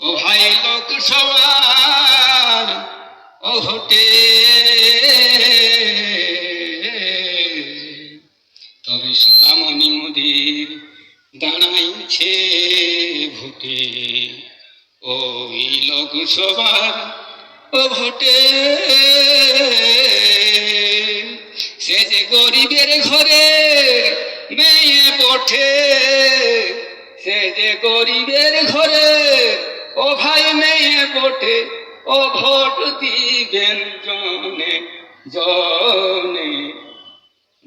ও ভাই লোক সবার ও ভোটে তবে সোনামণি মোদির দাঁড়াইছে ভোটে। ওই লোক সবার ও ভোটে সে যে গরিবের ঘরে মেয়ে পঠে সে যে গরিবের ঘরে ও ভাই মেয়ে পঠে ও ভোট দিবেন জনে জনে।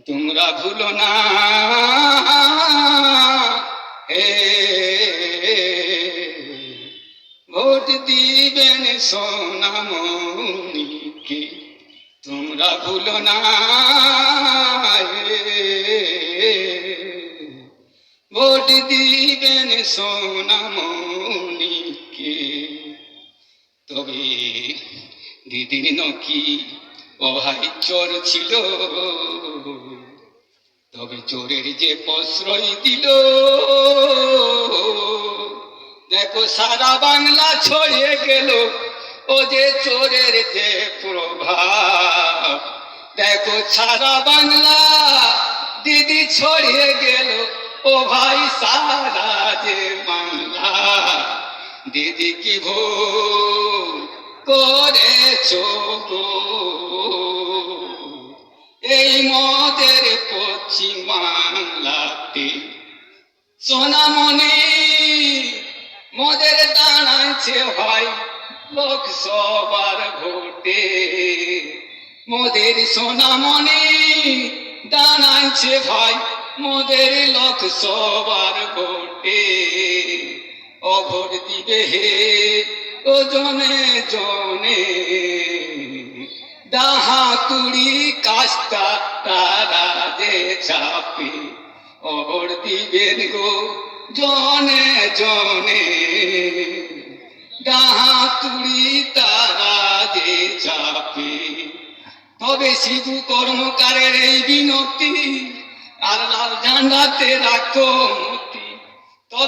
তোমরা ভুলো না। হে, ভোট দিবেন সোনামণিকে। তোমরা ভুলো না। ভোট দিবেন সোনামণিকে তবে দিদির নকি ও ভাই চোর ছিল। তবে চোরের যে প্রশ্রয় দিল, দেখো সারা বাংলা ছড়িয়ে গেল। ও যে চোরের যে প্রভাব, দেখো সারা বাংলা দিদি ছড়িয়ে গেল। ও ভাই সারা যে বাংলা। দিদি কি ভুল করেছ এই মদের পশ্চিম বাংলাতে সোনামণি মদের দাঁড়াচ্ছে ভাই লোকসভার ভোটে। মোদের সোনামণি দাঁড়াচ্ছে ভাই মোদের লোকসভার ভোটে। ভোট দিবে হে ও জনে জনে দাহা তুড়ি কাস্তা তারা যে চাপে অবর দিবেন গো জনে জনে, দাহা তুড়ি তারা যে চাপে। তবে শিশু কর্মকারের এই বিনতি আর লাল ঝান্ডাতে রাখো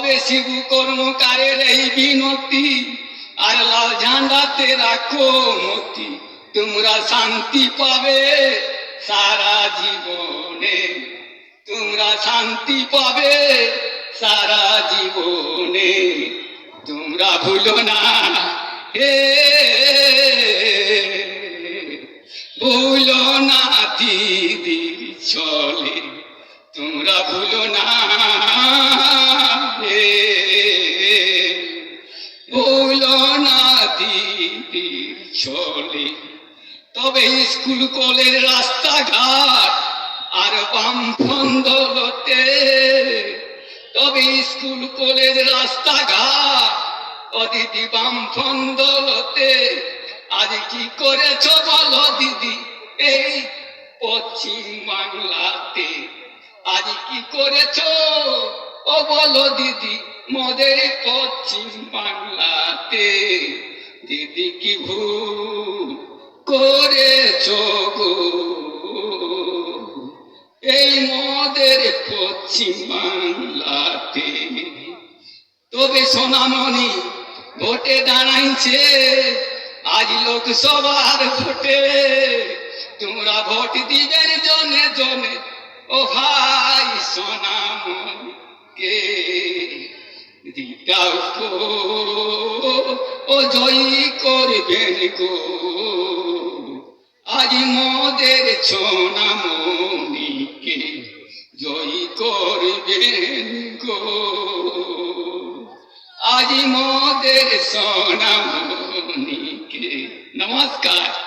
তবে শিশু কর্মকারের এই বিনতি। আর লাল ঝান্ডাতে রাখো মতি। তোমরা শান্তি পাবে সারা জীবনে। তোমরা শান্তি পাবে সারা জীবনে। তোমরা ভুলো না। হে ভুলো না দিদির চলে। তোমরা ভুলো না। দিদির চলে। তবে স্কুল কলেজ রাস্তাঘাট আর বাম ফন্দলতে তবে স্কুল কলেজ রাস্তাঘাট ও দিদি বাম ফন্দলতে আজ কি করেছ বলো দিদি, এই পশ্চিম বাংলাতে? আজ কি করেছ? ও বলো দিদি, মোদের পশ্চিম বাংলাতে। দিদি কি ভুল করেছ এই মদের পশ্চিম বাংলাতে তবে সোনামণি ভোটে দাঁড়াইছে। আজ লোকসভার ভোটে তোমরা ভোট দিবেন জনে জনে। ও ভাই সোনামণি কে। দিদাও ও জয়ী করবেন গো। আজ মোদের সোনামণিকে জয়ী করবেন গো। আজ মোদের সোনামণিকে নমস্কার।